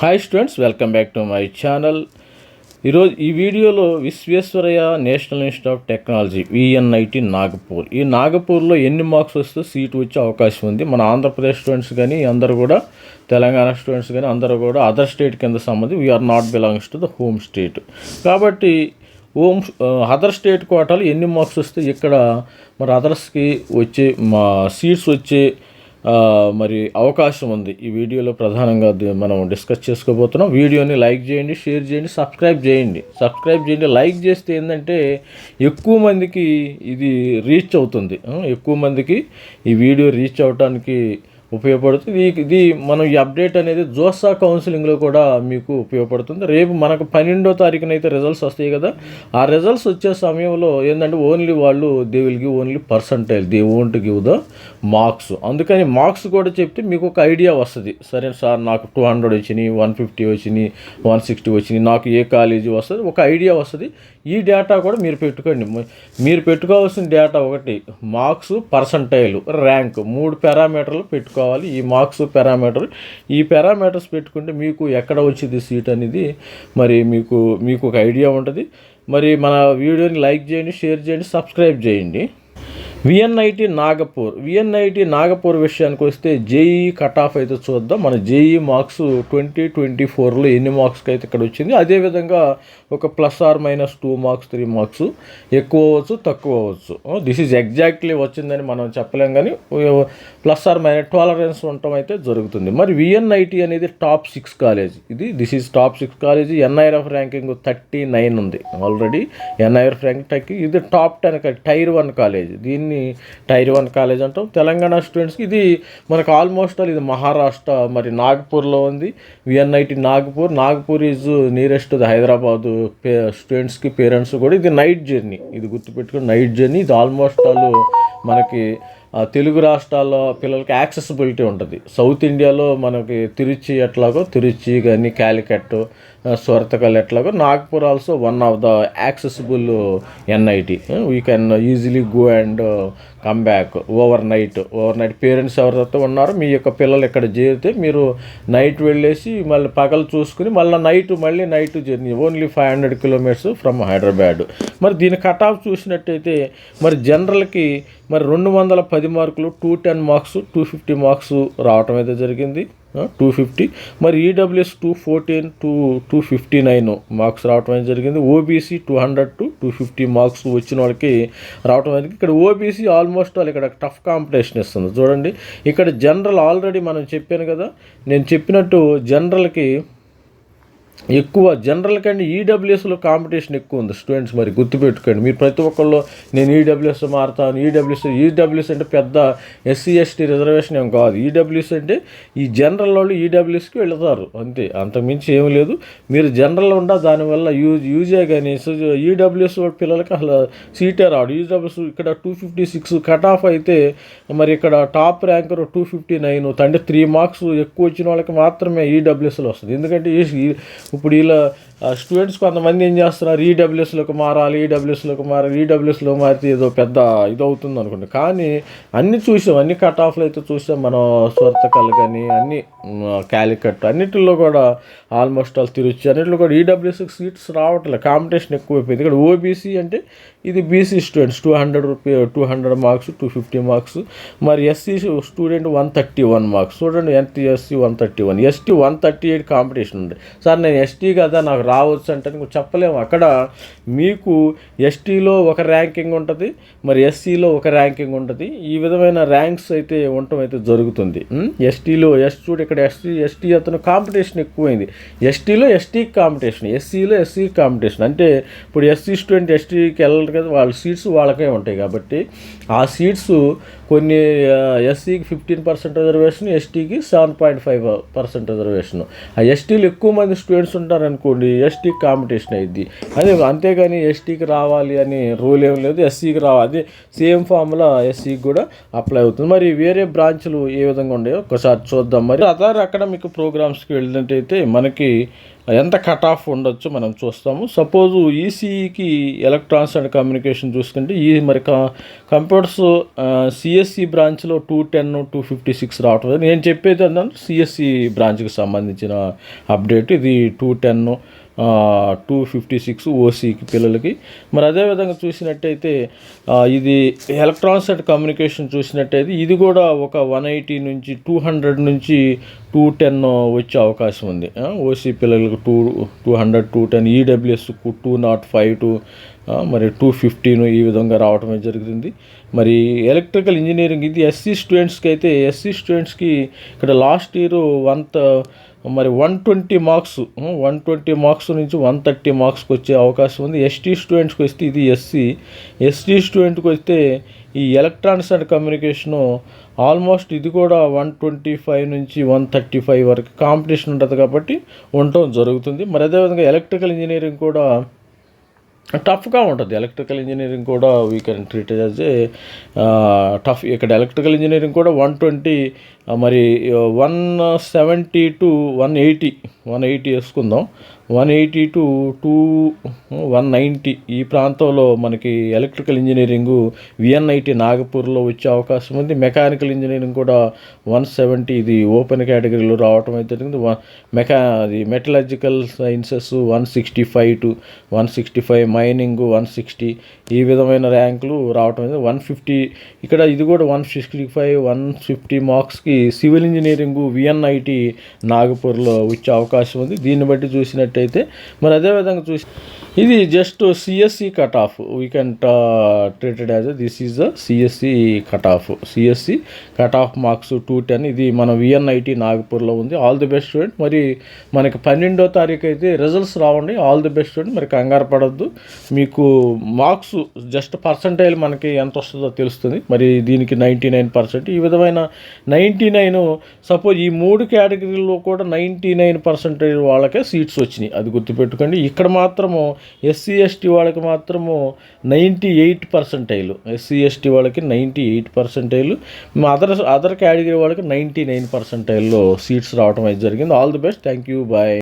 Hi students welcome back to my channel ఈరోజు ఈ వీడియోలో Visvesvaraya national institute of technology VNIT Nagpur. ఈ నాగపూర్లో ఎన్ని మార్క్స్ వస్తే సీట్ వచ్చే అవకాశం ఉంది. మన ఆంధ్రప్రదేశ్ స్టూడెంట్స్ కానీ అందరూ కూడా తెలంగాణ స్టూడెంట్స్ కానీ అందరూ కూడా అదర్ స్టేట్ కింద సంబంధి we are not belongs to the home state కాబట్టి హోమ్ అదర్ స్టేట్ కోటాలు ఎన్ని మార్క్స్ వస్తే ఇక్కడ మరి అదర్స్కి వచ్చే మా సీట్స్ వచ్చే మరి అవకాశం ఉంది. ఈ వీడియోలో ప్రధానంగా మనం డిస్కస్ చేసుకోబోతున్నాం. వీడియోని లైక్ చేయండి షేర్ చేయండి సబ్స్క్రైబ్ చేయండి. సబ్స్క్రైబ్ చేయండి. లైక్ చేస్తే ఏంటంటే ఎక్కువ మందికి ఇది రీచ్ అవుతుంది. ఎక్కువ మందికి ఈ వీడియో రీచ్ అవడానికి ఉపయోగపడుతుంది. ఇది మనం ఈ అప్డేట్ అనేది జోసా కౌన్సిలింగ్లో కూడా మీకు ఉపయోగపడుతుంది. రేపు మనకు పన్నెండో తారీఖున అయితే రిజల్ట్స్ వస్తాయి కదా. ఆ రిజల్ట్స్ వచ్చే సమయంలో ఏంటంటే ఓన్లీ వాళ్ళు they will give only percentile they won't give the marks అందుకని మార్క్స్ కూడా చెప్తే మీకు ఒక ఐడియా వస్తుంది. సరే సార్ నాకు టూ హండ్రెడ్ వచ్చినాయి వన్ ఫిఫ్టీ వచ్చినాయి వన్ సిక్స్టీ వచ్చినాయి నాకు ఏ కాలేజీ వస్తుంది ఒక ఐడియా వస్తుంది. ఈ డేటా కూడా మీరు పెట్టుకోండి. మీరు పెట్టుకోవాల్సిన డేటా ఒకటి మార్క్స్ పర్సంటైల్ ర్యాంక్ మూడు పారామీటర్లు పెట్టుకోవాలి. ఈ మార్క్స్ పారామీటర్ ఈ పారామీటర్స్ పెట్టుకుంటే మీకు ఎక్కడ వచ్చింది సీట్ అనేది మరి మీకు మీకు ఒక ఐడియా ఉంటుంది. మరి మన వీడియోని లైక్ చేయండి షేర్ చేయండి సబ్స్క్రైబ్ చేయండి. విఎన్ఐటి నాగపూర్ విఎన్ఐటి నాగపూర్ విషయానికి వస్తే జేఈ కట్ ఆఫ్ అయితే చూద్దాం. మన జేఈ మార్క్స్ ట్వంటీ ట్వంటీ ఫోర్లో ఎన్ని మార్క్స్కి అయితే ఇక్కడ వచ్చింది? అదేవిధంగా ఒక plus or minus two marks three marks ఎక్కువ అవ్వచ్చు తక్కువ అవ్వచ్చు. దిస్ ఈజ్ ఎగ్జాక్ట్లీ వచ్చిందని మనం చెప్పలేం కానీ ప్లస్ ఆర్ మైనస్ టాలరెన్స్ ఉండటం అయితే జరుగుతుంది. మరి విఎన్ఐటి అనేది టాప్ సిక్స్ కాలేజ్. ఇది this is top six college. NIRF ranking thirty nine ఉంది. ఆల్రెడీ ఎన్ఐఆర్ఎఫ్ ర్యాంక్ ఇది top ten tier one college. దీన్ని టైర్ వన్ కాలేజ్ అంటాం. తెలంగాణ స్టూడెంట్స్కి ఇది మనకు ఆల్మోస్ట్ ఆల్ ఇది మహారాష్ట్ర మరి నాగ్పూర్లో ఉంది. VNIT Nagpur Nagpur is nearest the Hyderabad pay స్టూడెంట్స్కి పేరెంట్స్ కూడా ఇది నైట్ జర్నీ ఇది గుర్తుపెట్టుకుని నైట్ జర్నీ ఇది ఆల్మోస్ట్ ఆల్ మనకి తెలుగు రాష్ట్రాల్లో పిల్లలకి యాక్సెసిబిలిటీ ఉంటుంది. సౌత్ ఇండియాలో మనకి తిరుచి ఎట్లాగో తిరుచి కానీ క్యాలికట్ స్వర్తకల్ ఎట్లాగో. Nagpur also one of the accessible NIT we can easily go and come back overnight overnight parents ఎవరితో ఉన్నారో మీ యొక్క పిల్లలు ఇక్కడ చేరితే మీరు నైట్ వెళ్ళేసి మళ్ళీ పగలు చూసుకుని మళ్ళీ నైట్ మళ్ళీ night journey only five hundred kilometres from Hyderabad మరి దీని కట్ ఆఫ్ చూసినట్టయితే మరి జనరల్కి మరి రెండు వందల పది మార్కులు two ten marks two fifty marks రావటం అయితే జరిగింది. టూ ఫిఫ్టీ మరి EWS two fourteen to two fifty nine marks రావటం అనేది జరిగింది. OBC two hundred to two fifty marks వచ్చిన వాళ్ళకి రావటం జరిగింది. ఇక్కడ ఓబీసీ ఆల్మోస్ట్ వాళ్ళు ఇక్కడ టఫ్ కాంపిటీషన్ ఇస్తుంది చూడండి ఇక్కడ జనరల్ ఆల్రెడీ మనం చెప్పాను కదా. నేను చెప్పినట్టు జనరల్కి ఎక్కువ జనరల్ కంటే ఈడబ్ల్యూఎస్లో కాంపిటీషన్ ఎక్కువ ఉంది. స్టూడెంట్స్ మరి గుర్తుపెట్టుకోండి. మీరు ప్రతి ఒక్కళ్ళు నేను ఈడబ్ల్యూఎస్ మారుతాను ఈడబ్ల్యూఎస్ ఈడబ్ల్యూఎస్ అంటే పెద్ద ఎస్సీ ఎస్టీ రిజర్వేషన్ ఏం కాదు. ఈడబ్ల్యూఎస్ అంటే ఈ జనరల్ వాళ్ళు ఈడబ్ల్యూఎస్కి వెళతారు. అంతే. అంతకుమించి ఏం లేదు. మీరు జనరల్ ఉండా దానివల్ల యూజ్ యూజే కానీ ఈడబ్ల్యూఎస్ పిల్లలకి అసలు సీటే రాడు ఈడబ్ల్యూఎస్ ఇక్కడ two fifty six cut off అయితే మరి ఇక్కడ top ranker two fifty nine అంటే త్రీ మార్క్స్ ఎక్కువ వచ్చిన వాళ్ళకి మాత్రమే ఈడబ్ల్యూఎస్లో వస్తుంది. ఎందుకంటే ఈ- ఈ- ఇప్పుడు ఇలా స్టూడెంట్స్ కొంతమంది ఏం చేస్తున్నారు? ఈడబ్ల్యూఎస్లోకి మారాలి ఈడబ్ల్యూఎస్లోకి మారాలి ఈడబ్ల్యూఎస్లో మారితే ఏదో పెద్ద ఇది అవుతుంది అనుకోండి. కానీ అన్ని చూసాం అన్ని కట్ ఆఫ్లు అయితే చూసాం మనం స్వర్తకల్ కానీ అన్ని క్యాలికట్ అన్నిటిలో కూడా ఆల్మోస్ట్ ఆల్ తిరుచి అన్నిటిలో కూడా ఈడబ్ల్యూఎస్కి సీట్స్ రావట్లేదు. కాంపిటీషన్ ఎక్కువైపోయింది. ఇక్కడ ఓబీసీ అంటే ఇది BC students two hundred rupee two hundred marks two fifty marks మరి SC student one thirty one marks చూడండి NT SC one thirty one ST one thirty eight competition ఉంది. సార్ నేను ST కదా? నాకు రావచ్చు అంటే నువ్వు చెప్పలేము. అక్కడ మీకు ఎస్టీలో ఒక ర్యాంకింగ్ ఉంటుంది మరి ఎస్సీలో ఒక ర్యాంకింగ్ ఉంటుంది. ఈ విధమైన ర్యాంక్స్ అయితే ఉండటం అయితే జరుగుతుంది. ఎస్టీలో ఎస్ చూడు ఇక్కడ ఎస్టీ ఎస్టీ అతను కాంపిటీషన్ ఎక్కువైంది. ఎస్టీలో ఎస్టీకి కాంపిటీషన్ ఎస్సీలో ఎస్సీ కాంపిటీషన్. అంటే ఇప్పుడు ఎస్సీ స్టూడెంట్ ఎస్టీకి వెళ్ళరు కదా వాళ్ళ సీట్స్ వాళ్ళకే ఉంటాయి కాబట్టి ఆ సీట్స్ కొన్ని ఎస్సీకి ఫిఫ్టీన్ పర్సెంట్ రిజర్వేషన్ ఎస్టీకి seven point five percent reservation. ఆ ఎస్టీలు ఎక్కువ మంది స్టూడెంట్స్ ఉంటారనుకోండి ఎస్టీ కాంపిటీషన్ అయింది. అదే అంతేగాని ఎస్టీకి రావాలి అని రూల్ ఏం లేదు ఎస్సీకి రావాలి. అదే సేమ్ ఫార్ములా ఎస్సీకి కూడా అప్లై అవుతుంది. మరి వేరే బ్రాంచ్లు ఏ విధంగా ఉన్నాయో ఒకసారి చూద్దాం. మరి అదర్ అకాడమిక్ ప్రోగ్రామ్స్కి వెళ్ళినట్టయితే మనకి ఎంత కట్ ఆఫ్ ఉండొచ్చు మనం చూస్తాము. సపోజ్ ఈసీఈకి ఎలక్ట్రానిక్స్ అండ్ కమ్యూనికేషన్ చూసుకుంటే ఈ మరి కంప్యూటర్స్ సిఎస్సి బ్రాంచ్లో two ten two fifty six రావటం నేను చెప్పేది ఏంటంటే సిఎస్సి బ్రాంచ్కి సంబంధించిన అప్డేట్. ఇది two ten two fifty six ఓసీకి పిల్లలకి. మరి అదేవిధంగా చూసినట్టయితే ఇది ఎలక్ట్రానిక్స్ అండ్ కమ్యూనికేషన్ చూసినట్టయితే ఇది కూడా ఒక వన్ ఎయిటీ నుంచి టూ హండ్రెడ్ నుంచి టూ టెన్ వచ్చే అవకాశం ఉంది. ఓసీ పిల్లలకు two two hundred two ten EWS two nought five two మరి టూ ఫిఫ్టీను ఈ విధంగా రావటమే జరుగుతుంది మరి ఎలక్ట్రికల్ ఇంజనీరింగ్ ఇది ఎస్సీ స్టూడెంట్స్కి అయితే ఎస్సీ స్టూడెంట్స్కి ఇక్కడ లాస్ట్ ఇయర్ వన్ మరి one twenty marks one twenty marks నుంచి వన్ థర్టీ మార్క్స్కి వచ్చే అవకాశం ఉంది. ఎస్టీ స్టూడెంట్స్కి వస్తే ఇది ఎస్సీ ఎస్టీ స్టూడెంట్కి వస్తే ఈ ఎలక్ట్రానిక్స్ అండ్ కమ్యూనికేషను ఆల్మోస్ట్ ఇది కూడా వన్ ట్వంటీ ఫైవ్ నుంచి వన్ థర్టీ ఫైవ్ వరకు కాంపిటీషన్ ఉంటుంది కాబట్టి ఉండటం జరుగుతుంది. మరి అదేవిధంగా ఎలక్ట్రికల్ ఇంజనీరింగ్ కూడా టఫ్గా ఉంటుంది. ఎలక్ట్రికల్ ఇంజనీరింగ్ కూడా we can treat as a tough ఇక్కడ ఎలక్ట్రికల్ ఇంజనీరింగ్ కూడా వన్ ట్వంటీ మరి one seventy to one eighty one eighty వేసుకుందాం. One eighty to to one ninety ఈ ప్రాంతంలో మనకి ఎలక్ట్రికల్ ఇంజనీరింగు విఎన్ఐటి నాగపూర్లో వచ్చే అవకాశం ఉంది. మెకానికల్ ఇంజనీరింగ్ కూడా వన్ సెవెంటీ ఇది ఓపెన్ కేటగిరీలో రావటం అయితే జరిగింది. వన్ మెకా అది metallurgical sciences one sixty five to one sixty five mining one sixty ఈ విధమైన ర్యాంకులు రావటం అయితే వన్ ఫిఫ్టీ ఇక్కడ ఇది కూడా one sixty five one fifty మార్క్స్కి సివిల్ ఇంజనీరింగు విఎన్ఐటి నాగపూర్లో వచ్చే అవకాశం అవకాశం ఉంది. దీన్ని బట్టి చూసినట్టయితే మరి అదేవిధంగా చూసి ఇది just CSE cut off we can treated as this is the CSE cut off CSE cut off marks two ten ఇది మన విఎన్ఐటి నాగపూర్లో ఉంది. ఆల్ ది బెస్ట్ స్టూడెంట్ మరి మనకి పన్నెండో తారీఖు అయితే రిజల్ట్స్ రావండి. ఆల్ ది బెస్ట్ స్టూడెంట్ మరి కంగారు పడద్దు. మీకు మార్క్స్ జస్ట్ పర్సంటైల్ మనకి ఎంత వస్తుందో తెలుస్తుంది. మరి దీనికి నైంటీ నైన్ పర్సెంట్ ఈ విధమైన నైంటీ నైన్ సపోజ్ ఈ మూడు కేటగిరీల్లో కూడా నైంటీ నైన్ పర్సెంటేజ్ వాళ్ళకే సీట్స్ వచ్చినాయి. అది గుర్తుపెట్టుకోండి. ఇక్కడ మాత్రము ఎస్సీ ఎస్టీ వాళ్ళకి మాత్రము ninety eight percentile SC ST వాళ్ళకి ninety eight percentile other other category వాళ్ళకి నైంటీ నైన్ పర్సెంటైల్లో సీట్స్ రావడం అయితే జరిగింది. All the best. Thank you. Bye.